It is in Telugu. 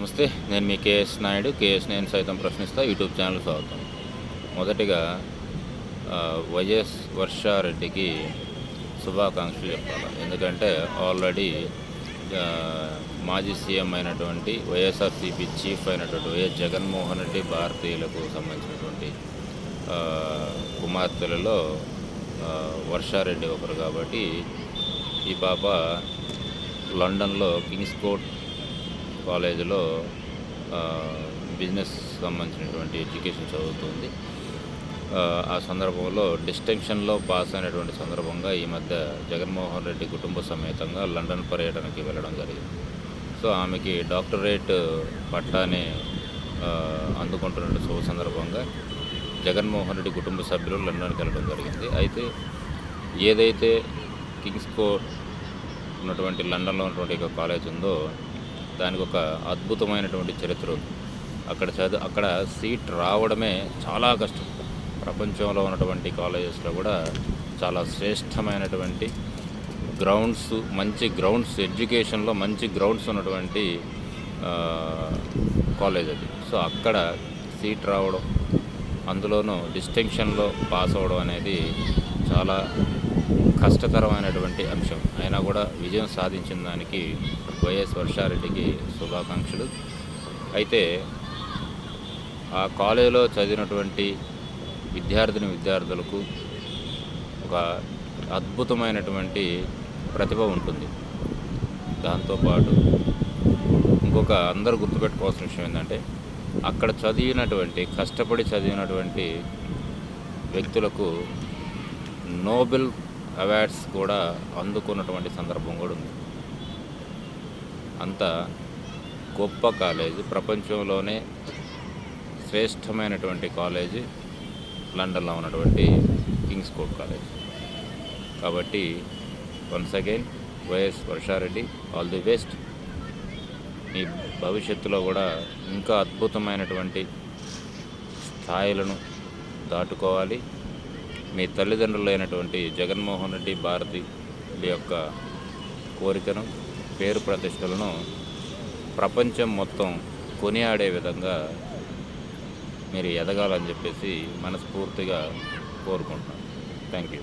నమస్తే నేను మీ కేఎస్ నాయుడు. కేఎస్ నేను సైతం ప్రశ్నిస్తా. యూట్యూబ్ ఛానల్ స్వాగతం. మొదటిగా వైఎస్ వర్షారెడ్డికి శుభాకాంక్షలు చెప్పాలి? ఎందుకంటే ఆల్రెడీ మాజీ సీఎం అయినటువంటి వైఎస్ఆర్సీపీ చీఫ్ అయినటువంటి వైఎస్ జగన్మోహన్ రెడ్డి భారతీయులకు సంబంధించినటువంటి కుమార్తెలలో వర్షారెడ్డి ఒకరు కాబట్టి ఈ పాప లండన్లో కింగ్స్ కోర్ట్ కాలేజీలో బిజినెస్ సంబంధించినటువంటి ఎడ్యుకేషన్ చదువుతుంది. ఆ, సందర్భంలో డిస్టింక్షన్లో పాస్ అయినటువంటి సందర్భంగా ఈ మధ్య జగన్మోహన్ రెడ్డి కుటుంబ సమేతంగా లండన్ పర్యటనకి వెళ్ళడం జరిగింది. సో ఆమెకి డాక్టరేట్ పట్టాని అందుకుంటున్న శుభ సందర్భంగా జగన్మోహన్ రెడ్డి కుటుంబ సభ్యులు లండన్కి వెళ్ళడం జరిగింది. అయితే ఏదైతే కింగ్స్ కోర్ట్ ఉన్నటువంటి లండన్లో ఉన్నటువంటి ఒక కాలేజ్ ఉందో దానికి ఒక అద్భుతమైనటువంటి చరిత్ర ఉంది. అక్కడ చదువు అక్కడ సీట్ రావడమే చాలా కష్టం. ప్రపంచంలో ఉన్నటువంటి కాలేజెస్లో కూడా చాలా శ్రేష్టమైనటువంటి గ్రౌండ్స్ మంచి గ్రౌండ్స్ ఎడ్యుకేషన్లో మంచి గ్రౌండ్స్ ఉన్నటువంటి కాలేజ్ అది. సో అక్కడ సీట్ రావడం అందులోనూ డిస్టింక్షన్లో పాస్ అవ్వడం అనేది చాలా కష్టతరమైనటువంటి అంశం. అయినా కూడా విజయం సాధించిన దానికి వైఎస్ వర్షారెడ్డికి శుభాకాంక్షలు. అయితే ఆ కాలేజీలో చదివినటువంటి విద్యార్థిని విద్యార్థులకు ఒక అద్భుతమైనటువంటి ప్రతిభ ఉంటుంది. దాంతోపాటు ఇంకొక అందరూ గుర్తుపెట్టుకోవాల్సిన విషయం ఏంటంటే అక్కడ చదివినటువంటి కష్టపడి చదివినటువంటి వ్యక్తులకు నోబెల్ అవార్డ్స్ కూడా అందుకున్నటువంటి సందర్భం కూడా ఉంది. అంత గొప్ప కాలేజీ ప్రపంచంలోనే శ్రేష్టమైనటువంటి కాలేజీ లండన్లో ఉన్నటువంటి కింగ్స్ కోర్ట్ కాలేజ్. కాబట్టి once again YS Varsha Reddy all the best. మీ భవిష్యత్తులో కూడా ఇంకా అద్భుతమైనటువంటి స్థాయిలను దాటుకోవాలి. మీ తల్లిదండ్రులైనటువంటి జగన్మోహన్ రెడ్డి భారతి యొక్క కోరికను పేరు ప్రతిష్టలను ప్రపంచం మొత్తం కొనియాడే విధంగా మీరు ఎదగాలని చెప్పేసి మనస్ఫూర్తిగా కోరుకుంటున్నాను. Thank you